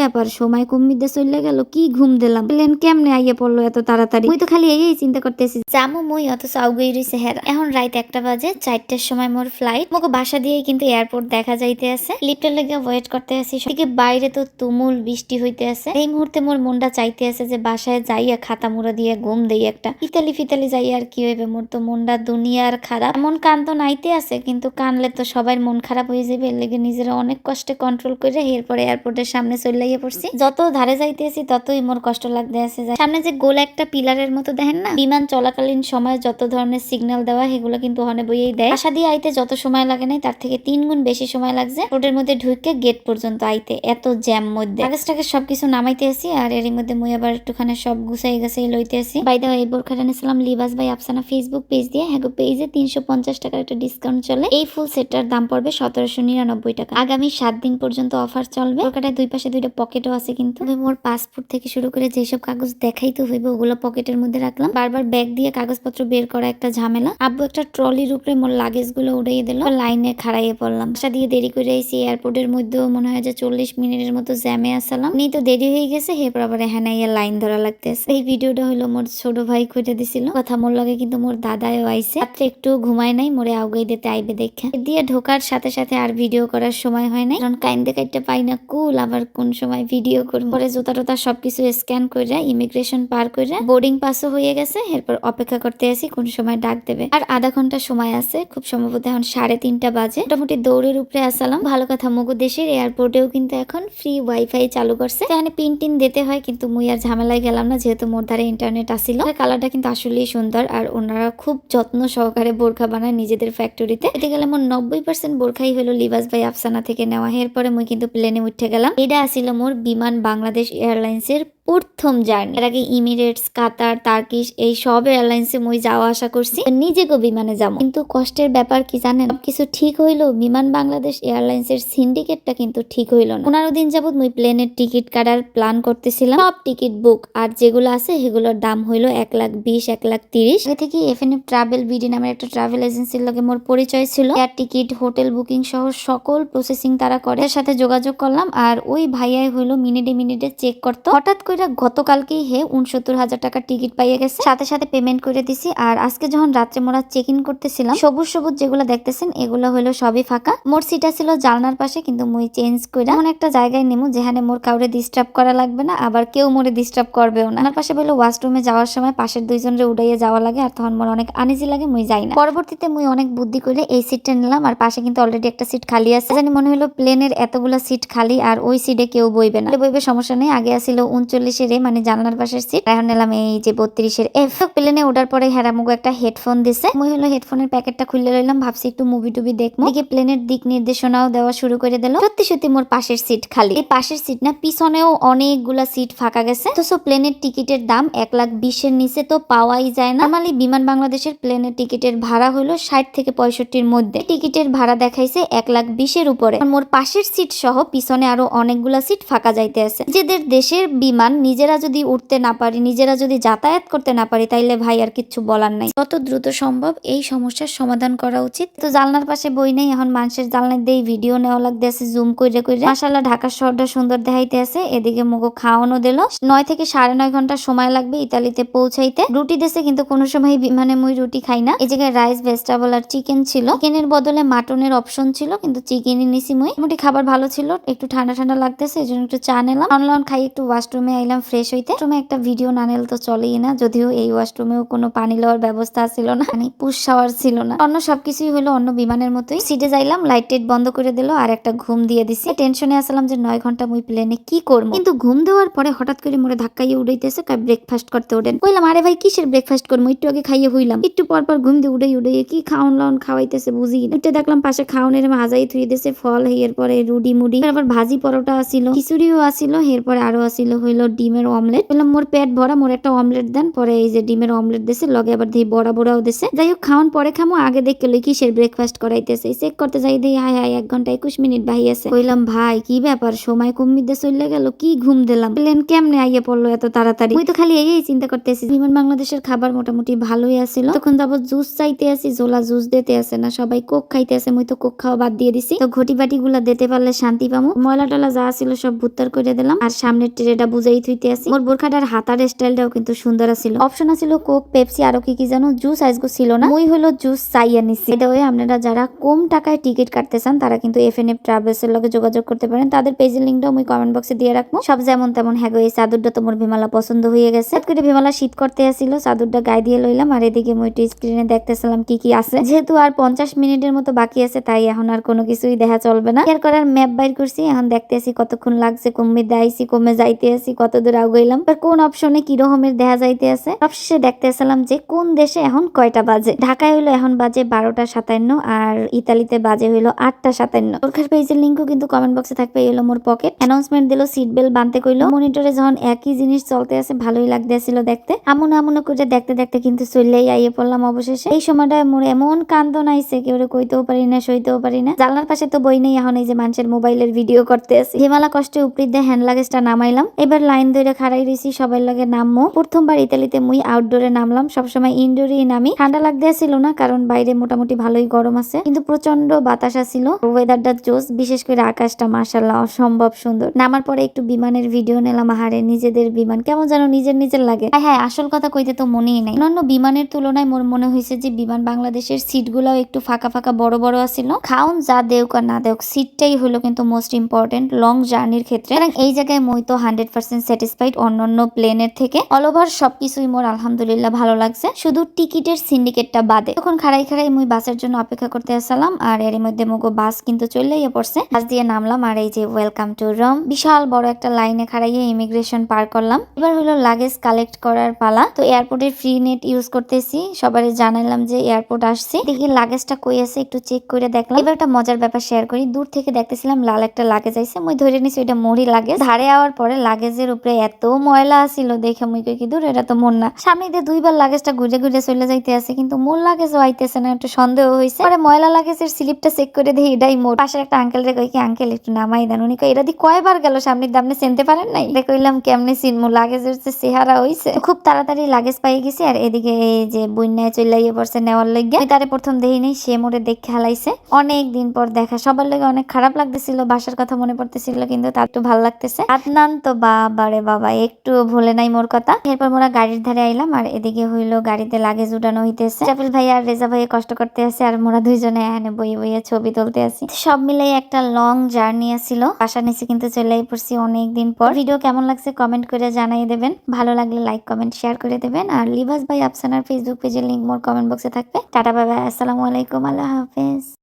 ব্যাপার, সময় কমিতে চলে গেল, কি ঘুম দিলাম? প্লেন কেমনে আইয়ে পড়ল এত তাড়াতাড়ি? মুই তো খালি এই চিন্তা করতেছি। জামু মুই অত আউগই রইছে হেরা। এখন রাত একটা বাজে, চারটার সময় মোর ফ্লাইট মোকে বাসা দিয়ে কিন্তু এয়ারপোর্ট দেখা যাইতে আছে। লিফটের লেগে ওয়েট করতে আছি। সেদিকে বাইরে তো তুমুল বৃষ্টি হইতে আছে। এই মুহূর্তে মোর মনটা চাইতে আছে যে বাসায় যাইয়া খাতা মুড়া দিয়ে ঘুম দেই একটা। ইতালি ফিতালি যাই আর কি হইবে? মোর তো মনটা দুনিয়ার খারাপ। এমন কান তো নাইতে আছে, কিন্তু কানলে তো সবাই মন খারাপ হয়ে যাবে এর লেগে নিজেরা অনেক কষ্টে কন্ট্রোল করে এরপরে এয়ারপোর্টের সামনে চলে আইয়া পড়ছি। যত ধারে যাইতেছি, ততই মোর কষ্ট লাগতে আছে। সামনে যে গোল একটা পিলারের মতো, দেখেন না? বিমান চলাকালীন সময় যত ধরনের সিগন্যাল দেওয়া, সেগুলো কিন্তু ওখানে বইয়েই দেয়। আশা দিয়ে আইতে যত সময় লাগে নাই, তার থেকে তিন গুণ বেশি সময় লাগছে। রোডের মধ্যে ঢুকে গেট পর্যন্ত আইতে, এত জ্যাম মধ্যে। কাগজটাকে সবকিছু নামাইতে আসি আর এর মধ্যে মুই আবার একটুখানি সব গুছাই গাছাই লইতে আসি বাই দা এই বোরখাটা নিয়েছিলাম Libas by Afsana Facebook page দিয়ে। হ্যাঁ পেজে তিনশো পঞ্চাশ টাকার একটা ডিসকাউন্ট চলে। এই ফুল সেটটার দাম পড়বে সতেরোশো নিরানব্বই টাকা। আগামী সাত দিন পর্যন্ত অফার চলবে। বোরখাটায় দুই পাশে দুইটা পকেটও আছে কিন্তু। মোর পাসপোর্ট থেকে শুরু করে যেসব কাগজ দেখাইতে হইবে, ওগুলো পকেটের মধ্যে রাখলাম। বারবার ব্যাগ দিয়ে কাগজপত্র বের করা একটা ঝামেলা। আব্বু একটা ট্রলির উপরে মোর লাগেজগুলো উড়াইয়ে দিল। লাইনে খাড়াইয়ে পড়লাম। বাসা দিয়ে দেরি করে আইসি। এয়ারপোর্টের মধ্যেও মনে হয় যে চল্লিশ মিনিটের মতো জ্যামে আসলাম। নি তো দেরি হয়ে গেছে, এরপর আবার হ্যাঁ লাইন ধরা লাগতেছে। এই ভিডিওটা হলো মোর ছোট ভাই খুঁজে দিছিল। কথা মোর লাগে কিন্তু মোর দাদাও আইছে। রাত্রে একটু ঘুমায় নাই, মোরে আউগাই দিতে আইবে দেখে। দিয়ে ঢোকার সাথে সাথে আর ভিডিও করার সময় হয় নাই। কারণ কাইন্দে কাইতে পাই না, কুল আবার কোন সময় ভিডিও করব। পরে জুতা টুতা সবকিছু স্ক্যান করে ইমিগ্রেশন পার করে বোর্ডিং পাসও হয়ে গেছে। এরপর অপেক্ষা করতে আসি কোন সময় ডাক দেবে। আর আধা ঘণ্টা সময় আছে। খুব সম্ভবত এখন সাড়ে তিনটা বাজে। মোটামুটি দৌড়ের উপরে আসালাম। ভালো কথা মগু দেশের এয়ারপোর্টেও কিন্তু এখন ফ্রি ওয়াইফাই চালু করছে। এখানে পিন টিন দিতে হয়, কিন্তু মুই আর ঝামেলায় গেলাম না, যেহেতু মোর ধারে ইন্টারনেট আসিল। কালারটা কিন্তু আসলেই সুন্দর। আর ওনারা খুব যত্ন সহকারে বোরখা বানায় নিজেদের ফ্যাক্টরিতে এতে গেলে মোর নব্বই পার্সেন্ট বোরখাই হলো লিবাস ভাই আফসানা থেকে নেওয়া। এরপরে মুই কিন্তু প্লেনে উঠে গেলাম। এটা আসিল মোর বিমান বাংলাদেশ এয়ারলাইন্সের প্রথম জার্নি। এর আগে ইমিরেটস, কাতার, তার্কিশ, এই সব এয়ারলাইন্সে মই যাওয়া আসা করছি। নিজেকে বিমানে যাব। কিন্তু কষ্টের ব্যাপার কি জানেন? কিছু ঠিক হইল, বিমান বাংলাদেশ এয়ারলাইন্সের সিন্ডিকেটটা কিন্তু ঠিক হইল না। পনেরো দিন যাবত মই প্লেনের টিকিট কাটার প্ল্যান করতেছিলাম। সব টিকিট বুক, আর যেগুলো আছে সেগুলোর দাম হইল এক লাখ বিশ, এক লাখ তিরিশ। আগে থেকে F N F travel BD নামের একটা ট্রাভেল এজেন্সির লগে মোর পরিচয় ছিল। এয়ার টিকিট, হোটেল বুকিং সহ সকল প্রসেসিং তারা করে। সাথে যোগাযোগ করলাম, আর ওই ভাইয়াই হইল মিনিটে মিনিটে চেক করতো। হঠাৎ করে গতকালকেই হে উনসত্তর হাজার টাকার টিকিট পাইয়ে গেছে। সাথে সাথে পেমেন্ট করে দিছি। আর আজকে যখন রাত্রে মোরা চেক ইন করতেছিলাম, সবুজ সবুজ যেগুলো দেখতেছেন, এগুলো হলো সবই ফাঁকা। মোর সিটা ছিল জালনার পাশে, কিন্তু মুই চেঞ্জ করে এমন একটা জায়গায় নেমু, যেখানে মোর কাউরে ডিস্টার্ব করা লাগবে না, আবার কেউ মোরে ডিস্টার্ব করবেও না। আমার পাশে বলল ওয়াশরুমে যাওয়ার সময় পাশের দুইজনরে উড়াইয়ে যাওয়া লাগে, আর তখন মোর অনেক আনিজি লাগে, মুই যাই না। পরবর্তীতে মুই অনেক বুদ্ধি করে এই সিটটা নিলাম, আর পাশে কিন্তু অলরেডি একটা সিট খালি আছে। জানি মনে হলো প্লেনের এতগুলো সিট খালি, আর ওই সিটে কেউ বইবে না। বইবে সমস্যা নেই, আগে আসিল উনচল্লিশের এ মানে জানলার পাশের সিট এখন নিলাম এই যে বত্রিশের এফ প্লেনে ওঠার পরে হেরামুগো একটা হেডফোন দিছে। মুই হলো হেডফোনের প্যাকেটটা খুলে লইলাম, ভাবছি একটু মুভি টুবি দেখব দিকে প্লেনের দিক নির্দেশনাও দেওয়া শুরু করে দিল। সত্যি সত্যি মোর পাশের সিট খালি। এই পাশের সিট না, পিছনেও অনেকগুলা সিট ফাঁকা গেছে। তো সো প্লেনের টিকিটের দাম এক লাখ বিশের নিচে তো পাওয়াই যায় না। নর্মালি বিমান বাংলাদেশের প্লেনের টিকিটের ভাড়া হলো ষাট থেকে পঁয়ষট্টির মধ্যে। টিকিটের ভাড়া দেখাইছে এক লাখ বিশের উপরে। মোর পাশের সিট সহ পিছনে আরও অনেকগুলা সিট ফাঁকা যাইতে আছে। নিজেদের দেশের বিমান নিজেরা যদি উঠতে না পারি, নিজেরা যদি যাতায়াত করতে না পারি, তাইলে ভাই আর কিচ্ছু বলার নাই। যত দ্রুত সম্ভব এই সমস্যার সমাধান করা উচিত। তো জানলার পাশে বই নেই, এখন মানুষের জানলার দিয়ে ভিডিও নেওয়া লাগতেছে জুম করে করে মাসাল্লাহ ঢাকার শহরটা সুন্দর দেখাইতে আছে, এদিকে মুগো খাওয়ানো দিল। নয় থেকে সাড়ে নয় ঘণ্টা সময় লাগবে ইতালিতে পৌঁছাইতে। রুটি দেশে কিন্তু কোনো সময় বিমানে মুই রুটি খাই না। এই জায়গায় রাইস, ভেজিটেবল আর চিকেন ছিল। চিকেনের বদলে মাটনের অপশন ছিল, কিন্তু চিকেনই নিছি মুই। মোটামুটি খাবার ভালো ছিল, একটু ঠান্ডা ঠান্ডা লাগতেছে এই জন্য একটু চা নিলাম। অনলাইন খাই, একটু ওয়াশরুমে আইলাম ফ্রেশ হইতে। রুমে একটা ভিডিও না নিলে তো চলেই না। যদিও এই ওয়াশরুমেও কোনো পানি লওয়ার ব্যবস্থা ছিল না। মানে পুশ শাওয়ার ছিল না। অন্য সবকিছুই হলো অন্য বিমানের মতোই। সিটে যাইলাম লাইট টাইট বন্ধ করে দিল আর একটা ঘুম দিয়ে দিছি। টেনশনে আসলাম যে নয় ঘণ্টা মুই প্লেনে কি করব? কিন্তু ঘুম দেওয়ার পরে হঠাৎ করে মোরে ধাক্কাইয়ে উড়াইতেছে কার ব্রেকফাস্ট করতে ওঠেন কইলাম, আরে ভাই, কিসের ব্রেকফাস্ট করব? একটু আগে খাইয়ে হইলাম। একটু পর পর ঘুম দিয়ে উড়াই উড়াইয়ে কি খাওন লাউন খাওয়াইতেছে বুঝি। উঠে দেখলাম পাশে খাওনের হাজাই থুই দিছে, ফল এর পরে রুডি মুডি, তারপর ভাজি পরোটা আসিল, খিচুড়িও আসিল, এরপরে আরও আসিল, হইল ডিমের অমলেট। বললাম, মোর পেট ভরা, মোর একটা অমলেট দেন। পরে এই যে ডিমের অমলেট দিছে, লগে আবার দিয়ে বড়া বড়াও দিছে। যাই হোক, খাওয়ান পরে খামো, আগে দেখে লই কিসের ব্রেকফাস্ট করাইতেছে। চেক করতে যাই দিই হাই হাই এক ঘণ্টা একুশ মিনিট বাহি আছে। কইলাম, ভাই, কি ব্যাপার? সময় কমিতে চলে গেল, কি ঘুম দিলাম? প্লেন কেমনে আইয়ে পড়ল এত তাড়াতাড়ি? ওই তো খালি এই চিন্তা করতেছি বিমান বাংলাদেশের খাবার মোটামুটি ভালোই আছিল। তখন যাব জুস চাইতে আসি জোলা জুস দিতে আসে না, সবাই কোক খাইতে আসে, মুই তো কোক খাওয়া বাদ দিয়ে দিছি। তো ঘটি বাটি গুলা দিতে পারলে শান্তি পামু। ময়লা টলা যা ছিল সব ভুত্তার করে দিলাম। আর সামনের ট্রেটা বুঝাই থুইতে আসি মোর বোরখাটার হাতার স্টাইলটাও কিন্তু সুন্দর আছিল। অপশন আছিল কোক পেপসি আরও কি কি জানো জুস আইসগো ছিল না। মুই হলো জুস চাইয়া নিছি এটা আপনারা যারা কম টাকায় টিকিট কাটতে চান তারা কিন্তু এফ এন এফ ট্রাভেলস এর লগে যোগাযোগ করতে পারেন। তাদের পেজের লিঙ্কটাও আমি কমেন্ট বক্সে দিয়ে রাখব। সব যেমন তেমন হ্যাঁ গো, এই চাদরটা তোমার বিমালা পছন্দ হয়ে গেছে। করে বিমালা শীত করতে আসছিল চাদরটা গায়ে দিয়ে লইলাম। আর এদিকে মই একটু স্ক্রিনে দেখতেছিলাম কি কি আছে। যেহেতু আর পঞ্চাশ মিনিটের মতো বাকি আছে তাই এখন আর কোনো কিছুই দেখা চলবে না। এর করার ম্যাপ বাইর করছি। এখন দেখতেছি কতক্ষণ লাগছে কমে আইছি কমে যাইতে আছি কত দূর আগাইলাম আর কোন অপশনে কি রকমের দেখা যাইতে আছে? সবশেষে দেখতেছিলাম যে কোন দেশে এখন কয়টা বাজে? ঢাকায় হইল এখন বাজে বারোটা সাতান্ন আর ইতালিতে বাজে হইল আটটা সাতান্ন। ওরখার পেজের লিঙ্কও কিন্তু কমেন্ট বক্সে থাকবে, এই হলো মোর পকেট অ্যানাউন্সমেন্ট দিল সিট বেল্ট বানতে কইলো। মনিটরে যখন একই জিনিস চলতে আছে, ভালোই লাগতেছিল দেখতে। আমন আমন করে দেখতে দেখতে কিন্তু চললেই আইয়ে পড়লাম অবশেষে। এই সময়টায় মোর এমন কান্দন আইছে কেউ কইতেও পারি না, সইতেও পারি না। জানলার পাশে তো বই নেই, এখন এই যে মানুষের মোবাইলের ভিডিও করতে আছে। হিমালা কষ্টে উপরি দিয়ে হ্যান্ড লাগেজটা নামাইলাম। এবার লাইন ধরে খাড়াই রয়েছি সবাই লাগে নামবো প্রথমবার ইতালিতে মুই আউটডোরে নামলাম, সবসময় ইনডোরেই নামি। ঠান্ডা লাগতে ছিল না, কারণ বাইরে মোটামুটি ভালোই গরম আছে। কিন্তু প্রচণ্ড বাতাস ছিল ওয়েদারটা জোস বিশেষ করে আকাশটা মার্শাল্লাহ অসম্ভব সুন্দর। নামার পরে একটু বিমানের ভিডিও নিলাম, আহারে, নিজেদের বিমান, কেমন যেন নিজের নিজের লাগে। হ্যাঁ হ্যাঁ আসল কথা কইতে তো মনেই নাই। অন্যান্য বিমানের তুলনায় মোর মনে হয়েছে যে, বিমান বাংলাদেশের সিট গুলাও একটু ফাঁকা ফাঁকা বড় বড় আছিল। খাউন যা দেউক আর না দেউক, সিটটাই হলো কিন্তু মোস্ট ইম্পর্টেন্ট লং জার্নির ক্ষেত্রে। এই জায়গায় মই তো হান্ড্রেড পার্সেন্ট স্যাটিসফাইড অন্যান্য প্লেনের থেকে। অল ওভার সবকিছুই মোর আলহামদুলিল্লাহ ভালো লাগছে। শুধু টিকিটের সিন্ডিকেটটা বাদে। তখন খাড়াই খাড়াই মুই বাসের জন্য অপেক্ষা করতে আসলাম, আর এর মধ্যে মগো বাস কিন্তু চলেই পড়ছে। বাস দিয়ে নামলাম, আর এই যে ওয়েলকাম টু রম বিশাল বড় একটা লাইনে খাড়াইয়ে ইমিগ্রেশন পার করলাম। এবার হলো লাগেজ কালেক্ট করার পালা। তো এয়ারপোর্টের ফ্রি নেট ইউজ করতেছি। সবারই জানালাম যে এয়ারপোর্ট আসছি। দেখি লাগেজটা কই আছে, একটু চেক করে দেখলাম। এবার একটা মজার ব্যাপার শেয়ার করি। দূর থেকে দেখতেছিলাম লাল একটা লাগেজ আইছে। মুই ধরে নিছি, ওইটা মরি লাগেজ ধারে আওয়ার পরে লাগেজের উপরে এত ময়লা আসিল দেখে মুই কই কি দূর, এটা তো মন না। সামনে দিয়ে দুইবার লাগেজটা ঘুরে ঘুরে চলে যাইতে আছে, কিন্তু মোর লাগেজও আইতেছে না, একটু সন্দেহ হয়েছে পরে ময়লা লাগেজের স্লিপটা চেক করে দেখি এটাই মোর। পাশে একটা আঙ্কেল রে কই কি আঙ্কেল একটু নামাই দেন। উনি কই এটা দি কয়বার গেল সামনের দামনে চিনতে পারেন নাই? রে কইলাম, কেমনে চিনমু লাগেজের যে চেহারা হইছে। খুব তাড়াতাড়ি লাগেজ পাই গেছি, আর এদিকে এই যে বন্যায় চলে পড়ছে নেওয়ার লাগিয়া আমি তারে প্রথম দেই নেই, সে মোরে দেখে হালাইছে। অনেক দিন পর দেখা, সবার লাগে অনেক খারাপ লাগতেছিল, বাসার কথা মনে পড়তেছিল, কিন্তু তার একটু ভালো লাগতেছে। আদনান তো বাবা রে বাবা, একটু ভুলে নাই মোর কথা। এরপর মোরা গাড়ির ধারে আইলাম আর এদিকে হইল গাড়িতে লাগেজ উঠানো হইতেছে। জাফিল ভাই আর রেজা ভাই কষ্ট করতে আছে আর মোরা দুইজনে এখানে বইয়ে বইয়ে ছবি তুলতে আছি। সব মিলাই একটা লং জার্নি আছিল। বাসা নিচে কিন্তু চলেই পড়ছি অনেক দিন পর। ভিডিও কেমন লাগছে কমেন্ট করে জানাই দেবেন। ভালো লাগলে লাইক কমেন্ট শেয়ার করে দেবেন। আর লিবাস ভাই আফসানার ফেসবুক পেজের লিঙ্ক মোর কমেন্ট বক্সে থাকবে। টাটা বাই আসসালামু আলাইকুম, আল্লাহ হাফেজ।